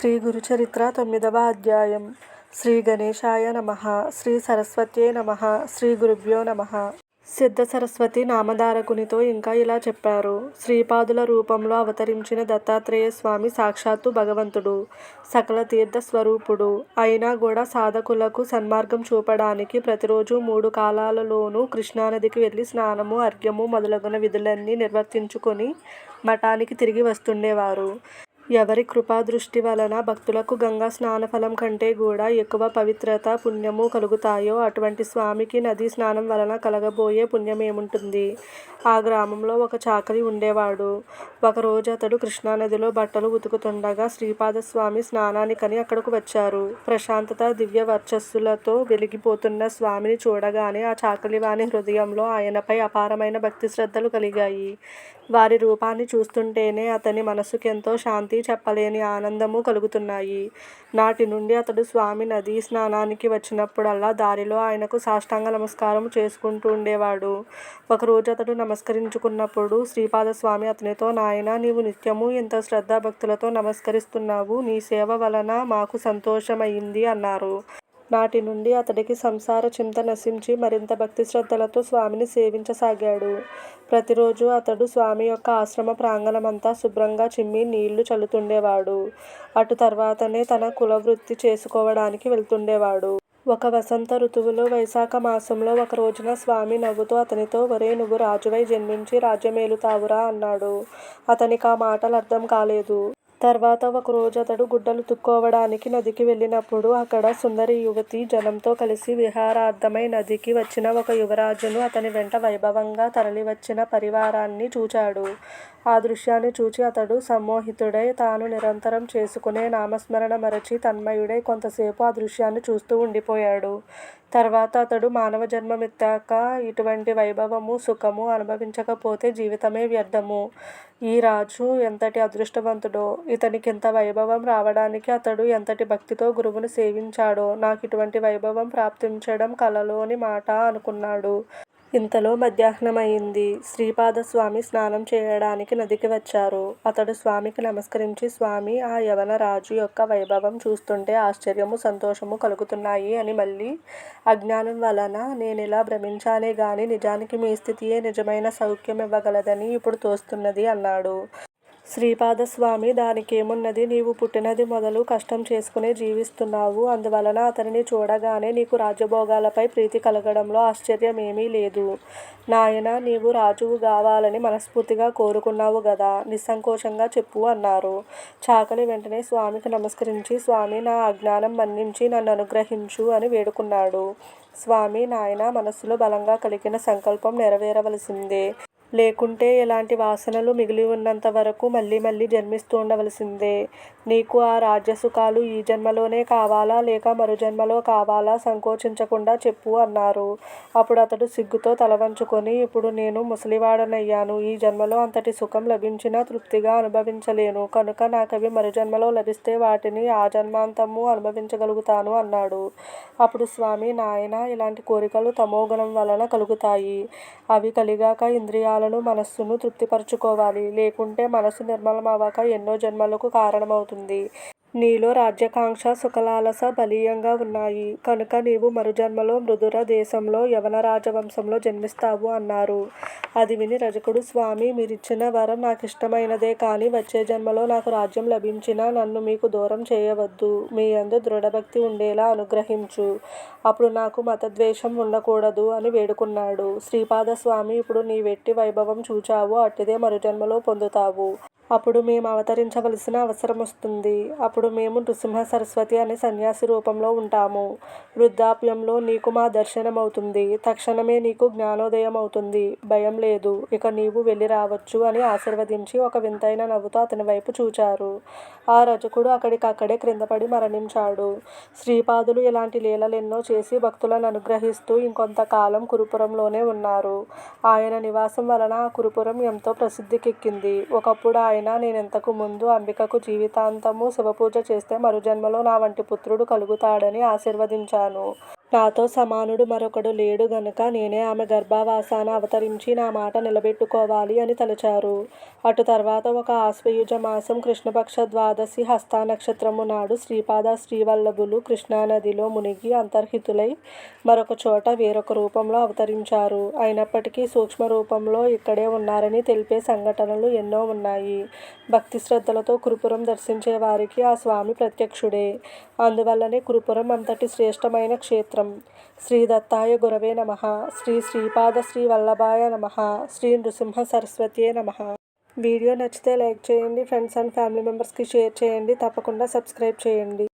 శ్రీ గురుచరిత్ర తొమ్మిదవ అధ్యాయం. శ్రీ గణేశాయ నమ. శ్రీ సరస్వత్యే నమ. శ్రీ గురుభ్యో నమ. సిద్ధ సరస్వతి నామధారకునితో ఇంకా ఇలా చెప్పారు. శ్రీపాదుల రూపంలో అవతరించిన దత్తాత్రేయ స్వామి సాక్షాత్తు భగవంతుడు సకల తీర్థ స్వరూపుడు. అయినా కూడా సాధకులకు సన్మార్గం చూపడానికి ప్రతిరోజు మూడు కాలాలలోనూ కృష్ణానదికి వెళ్ళి స్నానము అర్ఘ్యము మొదలగున విధులన్నీ నిర్వర్తించుకొని మఠానికి తిరిగి వస్తుండేవారు. ఎవరి కృపాదృష్టి వలన భక్తులకు గంగా స్నానఫలం కంటే కూడా ఎక్కువ పవిత్రత పుణ్యము కలుగుతాయో అటువంటి స్వామికి నదీ స్నానం వలన కలగబోయే పుణ్యం ఏముంటుంది ఆ గ్రామంలో ఒక చాకలి ఉండేవాడు. ఒకరోజు అతడు కృష్ణానదిలో బట్టలు ఉతుకుతుండగా శ్రీపాదస్వామి స్నానానికని అక్కడకు వచ్చారు. ప్రశాంతత దివ్య వర్చస్సులతో వెలిగిపోతున్న స్వామిని చూడగానే ఆ చాకలివాని హృదయంలో ఆయనపై అపారమైన భక్తి శ్రద్ధలు కలిగాయి. వారి రూపాన్ని చూస్తుంటేనే అతని మనసుకెంతో శాంతి చెప్పలేని ఆనందము కలుగుతున్నాయి. నాటి నుండి అతడు స్వామి నదీ స్నానానికి వచ్చినప్పుడల్లా దారిలో ఆయనకు సాష్టాంగ నమస్కారం చేసుకుంటూ ఉండేవాడు. ఒకరోజు అతడు నమస్కరించుకున్నప్పుడు శ్రీపాదస్వామి అతనితో నాయన నీవు నిత్యము ఎంత శ్రద్ధాభక్తులతో నమస్కరిస్తున్నావు. నీ సేవ వలన మాకు సంతోషమైంది అన్నారు. నాటి నుండి అతడికి సంసార చింత నశించి మరింత భక్తి శ్రద్ధలతో స్వామిని సేవించసాగాడు. ప్రతిరోజు అతడు స్వామి యొక్క ఆశ్రమ ప్రాంగణమంతా శుభ్రంగా చిమ్మి నీళ్ళు చల్లుతుండేవాడు. అటు తర్వాతనే తన కులవృత్తి చేసుకోవడానికి వెళ్తుండేవాడు. ఒక వసంత ఋతువులో వైశాఖ మాసంలో ఒక రోజున స్వామి నవ్వుతూ అతనితో ఒరే నువ్వు రాజువై జన్మించి రాజ్యమేలుతావురా అన్నాడు. అతనికి ఆ మాటలు అర్థం కాలేదు. తర్వాత ఒకరోజు అతడు గుడ్డలు తుక్కోవడానికి నదికి వెళ్ళినప్పుడు అక్కడ సుందరి యువతి జనంతో కలిసి విహారార్థమై నదికి వచ్చిన ఒక యువరాజును అతని వెంట వైభవంగా తరలివచ్చిన పరివారాన్ని చూచాడు. ఆ దృశ్యాన్ని చూచి అతడు సమ్మోహితుడై తాను నిరంతరం చేసుకునే నామస్మరణ మరచి తన్మయుడై కొంతసేపు ఆ దృశ్యాన్ని చూస్తూ ఉండిపోయాడు. తర్వాత అతడు మానవ జన్మమెత్తాక ఇటువంటి వైభవము సుఖము అనుభవించకపోతే జీవితమే వ్యర్థము. ఈ రాజు ఎంతటి అదృష్టవంతుడో ఇతనికింత వైభవం రావడానికి అతడు ఎంతటి భక్తితో గురువును సేవించాడో నాకు ఇటువంటి వైభవం ప్రాప్తించడం కలలోని మాట అనుకున్నాడు. ఇంతలో మధ్యాహ్నమయింది. శ్రీపాదస్వామి స్నానం చేయడానికి నదికి వచ్చారు. అతడు స్వామికి నమస్కరించి స్వామి ఆ యవన రాజు యొక్క వైభవం చూస్తుంటే ఆశ్చర్యము సంతోషము కలుగుతున్నాయి అని మళ్ళీ అజ్ఞానం వలన నేనిలా భ్రమించానే గాని నిజానికి మీ స్థితియే నిజమైన సౌఖ్యం ఇవ్వగలదని ఇప్పుడు తోస్తున్నది అన్నాడు. శ్రీపాదస్వామి దానికేమున్నది నీవు పుట్టినది మొదలు కష్టం చేసుకునే జీవిస్తున్నావు. అందువలన అతనిని చూడగానే నీకు రాజ్యభోగాలపై ప్రీతి కలగడంలో ఆశ్చర్యమేమీ లేదు. నాయన నీవు రాజువు కావాలని మనస్ఫూర్తిగా కోరుకున్నావు కదా నిస్సంకోచంగా చెప్పు అన్నారు. చాకలి వెంటనే స్వామికి నమస్కరించి స్వామి నా అజ్ఞానం మన్నించి నన్ను అనుగ్రహించు అని వేడుకున్నాడు. స్వామి నాయన మనస్సులో బలంగా కలిగిన సంకల్పం నెరవేరవలసిందే. లేకుంటే ఇలాంటి వాసనలు మిగిలి ఉన్నంత వరకు మళ్ళీ మళ్ళీ జన్మిస్తూ ఉండవలసిందే. నీకు ఆ రాజ్యసుఖాలు ఈ జన్మలోనే కావాలా? లేక మరు జన్మలో కావాలా? సంకోచించకుండా చెప్పు అన్నారు. అప్పుడు అతడు సిగ్గుతో తలవంచుకొని ఇప్పుడు నేను ముసలివాడనయ్యాను. ఈ జన్మలో అంతటి సుఖం లభించినా తృప్తిగా అనుభవించలేను. కనుక నాకవి మరు జన్మలో లభిస్తే వాటిని ఆ జన్మాంతము అనుభవించగలుగుతాను అన్నాడు. అప్పుడు స్వామి నాయన ఇలాంటి కోరికలు తమోగుణం వలన కలుగుతాయి. అవి కలిగాక ఇంద్రియాలను మనస్సును తృప్తిపరచుకోవాలి. లేకుంటే మనసు నిర్మలమవ్వక ఎన్నో జన్మలకు కారణమవుతుంది. నీలో రాజ్యాకాంక్ష సుఖలాలస బలీయంగా ఉన్నాయి. కనుక నీవు మరుజన్మలో మృదుర దేశంలో యవన రాజవంశంలో జన్మిస్తావు అన్నారు. అది విని రజకుడు స్వామి మీరిచ్చిన వరం నాకు ఇష్టమైనదే కానీ వచ్చే జన్మలో నాకు రాజ్యం లభించినా నన్ను మీకు దూరం చేయవద్దు. మీ అందు దృఢభక్తి ఉండేలా అనుగ్రహించు. అప్పుడు నాకు మతద్వేషం ఉండకూడదు అని వేడుకున్నాడు. శ్రీపాద స్వామి ఇప్పుడు నీ వెట్టి వైభవం చూచావు. అట్టిదే మరుజన్మలో పొందుతావు. అప్పుడు మేము అవతరించవలసిన అవసరం వస్తుంది. అప్పుడు మేము నృసింహ సరస్వతి అనే సన్యాసి రూపంలో ఉంటాము. వృద్ధాప్యంలో నీకు మా దర్శనం అవుతుంది తక్షణమే నీకు జ్ఞానోదయం అవుతుంది భయం లేదు. ఇక నీవు వెళ్ళి రావచ్చు అని ఆశీర్వదించి ఒక వింతైన నవ్వుతో అతని వైపు చూచారు. ఆ రజకుడు అక్కడికక్కడే క్రిందపడి మరణించాడు. శ్రీపాదులు ఇలాంటి లీలలెన్నో చేసి భక్తులను అనుగ్రహిస్తూ ఇంకొంతకాలం కురుపురంలోనే ఉన్నారు. ఆయన నివాసం వలన ఆ కురుపురం ఎంతో ప్రసిద్ధికెక్కింది. ఒకప్పుడు ఆయన నేను నేనింతకు ముందు అంబికకు జీవితాంతము శివపూజ చేస్తే మరుజన్మలో నా వంటి పుత్రుడు కలుగుతాడని ఆశీర్వదించాను. నాతో సమానుడు మరొకడు లేడు గనుక నేనే ఆమె గర్భావాసాన అవతరించి నా మాట నిలబెట్టుకోవాలి అని తలచారు. అటు తర్వాత ఒక ఆశ్వయుజ మాసం కృష్ణపక్ష ద్వాదశి హస్తా నక్షత్రము నాడు శ్రీపాద శ్రీవల్లభులు కృష్ణానదిలో మునిగి అంతర్హితులై మరొక చోట వేరొక రూపంలో అవతరించారు. అయినప్పటికీ సూక్ష్మ రూపంలో ఇక్కడే ఉన్నారని తెలిపే సంఘటనలు ఎన్నో ఉన్నాయి. భక్తి శ్రద్ధలతో కురుపురం దర్శించే వారికి ఆ స్వామి ప్రత్యక్షుడే. అందువల్లనే కురుపురం అంతటి శ్రేష్టమైన క్షేత్రం. శ్రీ దత్తాయ గురవే నమ. శ్రీ శ్రీపాద శ్రీ వల్లభాయ నమ. శ్రీ నృసింహ సరస్వతియే నమ. వీడియో నచ్చితే లైక్ చేయండి ఫ్రెండ్స్ అండ్ ఫ్యామిలీ మెంబర్స్కి షేర్ చేయండి తప్పకుండా సబ్స్క్రైబ్ చేయండి.